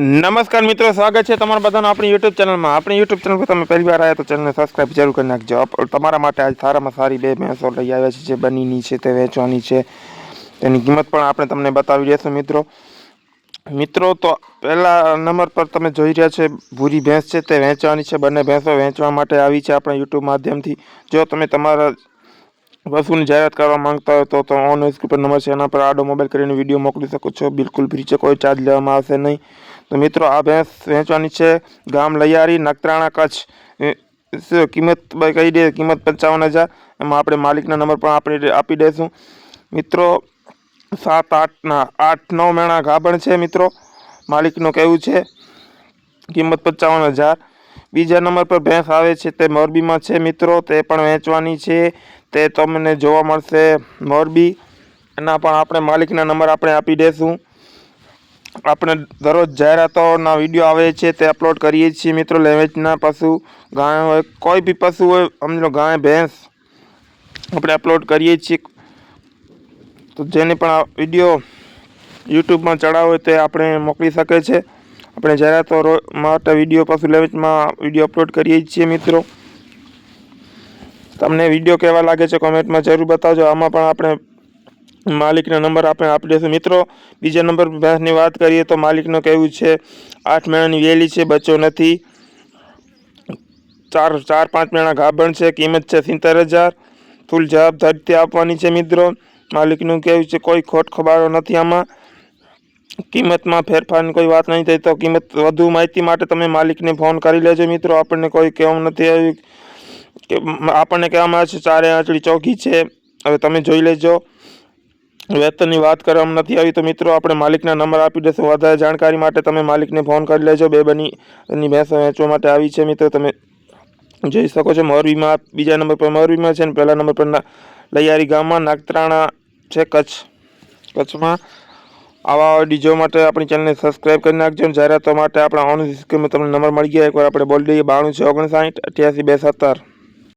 નમસ્કાર મિત્રો, સ્વાગત છે તમારા બધાનું આપણી યુટ્યુબ ચેનલમાં આપણી યુટ્યુબ ચેનલ પર તમે પહેલી વાર આવ્યા તો ચેનલને સબસ્ક્રાઇબ જરૂર કરી નાખજો. તમારા માટે આજ સારામાં સારી બે ભેંસો લઈ આવ્યા છે, જે બનીની છે, તે વેચવાની છે. તેની કિંમત પણ આપણે તમને બતાવી દઈશું મિત્રો. મિત્રો, તો પહેલા નંબર પર તમે જોઈ રહ્યા છે, ભૂરી ભેંસ છે તે વેચવાની છે. બંને ભેંસો વેચવા માટે આવી છે આપણા યુટ્યુબ માધ્યમથી. જો તમે તમારા વસ્તુની જાહેરાત કરવા માંગતા હોય તો તમે ઓન સ્ક્રીન નંબર છે, એના પર આડો મોબાઈલ કરીને વીડિયો મોકલી શકો છો. બિલકુલ ફ્રી છે, કોઈ ચાર્જ લેવામાં આવશે નહીં. તો મિત્રો, આ ભેંસ વેચવાની છે, ગામ લૈયારી, નખત્રાણા કચ્છ. કિંમત કહી દે, કિંમત પંચાવન હજાર. એમાં આપણે માલિકના નંબર પણ આપણે આપી દઈશું. મિત્રો, સાત આઠના આઠ, નવ મેણા ગાભણ છે, મિત્રો. માલિકનું કહેવું છે, કિંમત પંચાવન હજાર. બીજા નંબર પર ભેંસ આવે છે, તે મોરબીમાં છે મિત્રો, તે પણ વેચવાની છે. તે તમને જોવા મળશે મોરબી. એના પણ આપણે માલિકના નંબર આપણે આપી દઈશું આપણે દરરોજ જાહેરાતોના વીડિયો આવે છે, તે અપલોડ કરીએ છીએ મિત્રો લેવેચના પશુ, ગાય હોય, કોઈ બી પશુ હોય સમજો ગાય, ભેંસ, આપણે અપલોડ કરીએ છીએ. તો જેને પણ વીડિયો યુટ્યુબમાં ચડાવે, તે આપણે મોકલી શકે છે. આપણે જાહેરાતો માટે વીડિયો પાછું લેવેચમાં વીડિયો અપલોડ કરીએ છીએ મિત્રો. તમને વીડિયો કેવા લાગે છે કોમેન્ટમાં જરૂર બતાવજો. આમાં પણ આપણે માલિકનો નંબર આપણે આપી દઈશું. મિત્રો, બીજા નંબર ભેંસની વાત કરીએ તો માલિકનું કહેવું છે? આઠ મહિનાની વેલી છે, બચ્ચો નથી. ચાર ચાર, પાંચ મહિના ગાભણ છે, કિંમત છે સિત્તેર હજાર. ફૂલ જવાબદારીથી આપવાની છે મિત્રો. માલિકનું કહેવું છે? કોઈ ખોટ ખબારો નથી આમાં. કિંમતમાં ફેરફારની કોઈ વાત નહીં થઈ તો કિંમત વધુ માહિતી માટે તમે માલિકને ફોન કરી લેજો મિત્રો. આપણને કોઈ કહેવું નથી આવ્યું કે આપણને કહેવામાં આવે છે ચારે આંચળી ચોકી છે. હવે તમે જોઈ લેજો. વેતનની વાત કરવામાં નથી આવી તો મિત્રો આપણે માલિકના નંબર આપી દઈશું. વધારે જાણકારી માટે તમે માલિકને ફોન કરી લેજો. બે બની ની ભેંસો વેચવા માટે આવી છે મિત્રો. તમે જોઈ શકો છો મોરબીમાં બીજા નંબર પર મોરબીમાં છે અને પહેલા નંબર પર લૈયારી ગામમાં નાગત્રાણા છે કચ્છ. કચ્છમાં આવા ડીજો માટે આપણી ચેનલને સબસ્ક્રાઇબ કરી નાખજો અને જાહેરાતો માટે આપણા ઓનલાઈન સ્ક્રીનમાં તમને નંબર મળી ગયા. એકવાર આપણે બોલી દઈએ, બાણું છે ઓગણસાઠ અઠ્યાસી બે સત્તર